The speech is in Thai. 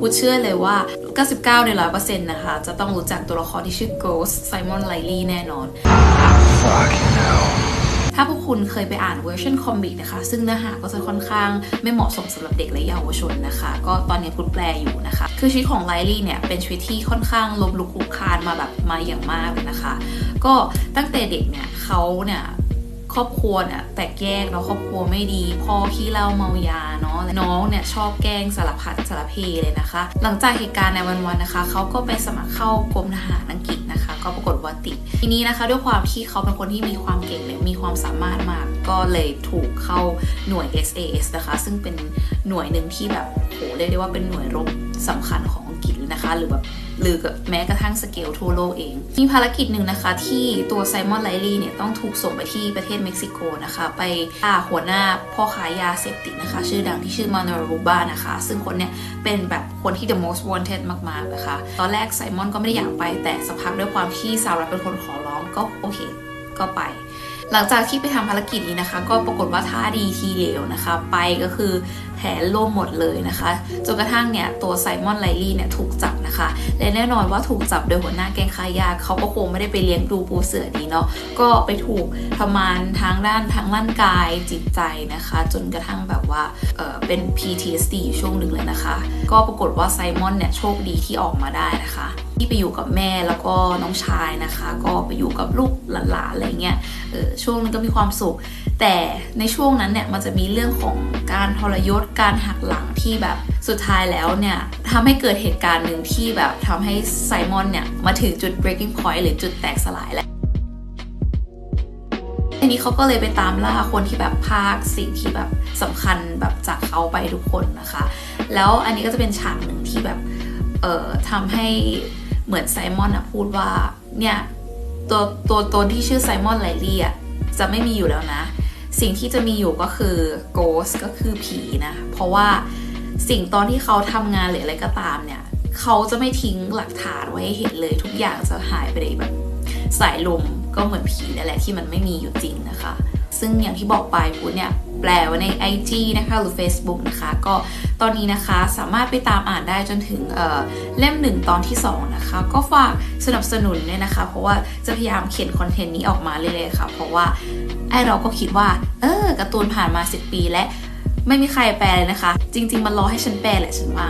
พูดเชื่อเลยว่า 99 ใน 100%นะคะ จะต้องรู้จักตัวละครที่ชื่อ Ghost Simon Riley แน่นอน Fucking hell. ถ้าพวกคุณเคยไปอ่านเวอร์ชันคอมิกนะคะ ซึ่งเนื้อหาก็จะค่อนข้างไม่เหมาะสมสำหรับเด็กและเยาวชนนะคะ ก็ตอนนี้พูดแปลอยู่นะคะ คือชีวิตของไลลี่เนี่ย เป็นชีวิตที่ค่อนข้างลบลุกคลุกคลานมาแบบมาอย่างมากเลยนะคะ ก็ตั้งแต่เด็กเนี่ยเขาเนี่ย ครอบครัวเนี่ยแตกแยกแล้วครอบครัวไม่ดี พ่อขี้เหล้าเมายาเนาะน้องเนี่ยชอบแกล้งสารพัดสารเพเลยนะคะ หลังจากเหตุการณ์ในวันๆนะคะเขาก็ไปสมัครเข้ากรมทหารอังกฤษนะคะ ก็ปรากฏว่าติดทีนี้นะคะ ด้วยความที่เขาเป็นคนที่มีความเก่งและมีความสามารถมากก็เลยถูกเข้าหน่วย SAS นะคะ ซึ่งเป็นหน่วยหนึ่งที่แบบโหเรียกได้ว่าเป็นหน่วยรบสำคัญของอังกฤษนะคะ หรือแบบ หรือแม้กระทั่งสเกลทั่วโลกเอง มีภารกิจหนึ่งนะคะที่ตัวไซมอนไลลี่เนี่ยต้องถูกส่งไปที่ประเทศเม็กซิโกนะคะ ไปฆ่าหัวหน้าพ่อค้ายาเสพติดนะคะ ชื่อดังที่ชื่อมาโนรูบานะคะ ซึ่งคนเนี่ยเป็นแบบคนที่ the most wanted มากๆนะคะ ตอนแรกไซมอนก็ไม่ได้อยากไปแต่สักพักด้วยความที่ซาร่าเป็นคนขอร้องก็โอเคก็ไปหลังจากที่ไปทำภารกิจนี้นะคะ ก็ปรากฏว่าท่าดีทีเดียวนะคะ ไปก็คือแผลล่มหมดเลยนะคะ จนกระทั่งเนี่ยตัวไซมอนไลลี่เนี่ยถูกจับนะคะ และแน่นอนว่าถูกจับโดยหัวหน้าแก๊งค้ายาเขาก็คงไม่ได้ไปเลี้ยงดูปูเสือดีเนาะก็ไปถูกทำมานทางด้านทางร่างกายจิตใจนะคะ จนกระทั่งแบบว่าเออเป็น PTSD อยู่ช่วงหนึ่งเลยนะคะ ก็ปรากฏว่าไซมอนเนี่ยโชคดีที่ออกมาได้นะคะที่ไปอยู่กับแม่แล้วก็น้องชายนะคะ ก็ไปอยู่กับลูกหลานๆอะไรเงี้ยเออช่วงนั้นก็มีความสุข แต่ในช่วงนั้นเนี่ยมันจะมีเรื่องของการทรยศการหักหลังที่แบบ สุดท้ายแล้วเนี่ยทำให้เกิดเหตุการณ์หนึ่งที่แบบทำให้ไซมอนเนี่ยมาถึงจุด breaking point หรือจุดแตกสลายแหละทีนี้เขาก็เลยไปตามล่าคนที่แบบพากสิ่งที่แบบสำคัญแบบจากเขาไปทุกคนนะคะ แล้วอันนี้ก็จะเป็นฉากหนึ่งที่แบบเอ่อทำให้เหมือนไซมอนอะพูดว่าเนี่ยตัวตัวตนที่ชื่อไซมอนไลลี่อะจะไม่มีอยู่แล้วนะ สิ่งที่จะมีอยู่ก็คือ ghost ก็คือผีนะ เพราะว่า สิ่งตอนที่เขาทำงานหรืออะไรก็ตามเนี่ย เขาจะไม่ทิ้งหลักฐานไว้ให้เห็นเลย ทุกอย่างจะหายไปเลยแบบสายลมก็เหมือนผีนั่นแหละที่มันไม่มีอยู่จริงนะคะ ซึ่งอย่างที่บอกไปพูดเนี่ยแปลไว้ใน IG นะคะหรือ Facebook นะคะ ก็ตอนนี้นะคะสามารถไปตามอ่านได้จนถึงเเล่มหนึ่งตอนที่ 2 นะคะ ก็ฝากสนับสนุนด้วยนะคะ เพราะว่าจะพยายามเขียนคอนเทนต์นี้ออกมาเรื่อยๆค่ะ เพราะว่าไอเราก็คิดว่า เออการ์ตูนผ่านมา 10 ปีและ ไม่มีใครแปลเลยนะคะ จริง ๆ มันรอให้ฉันแปลแหละฉันว่า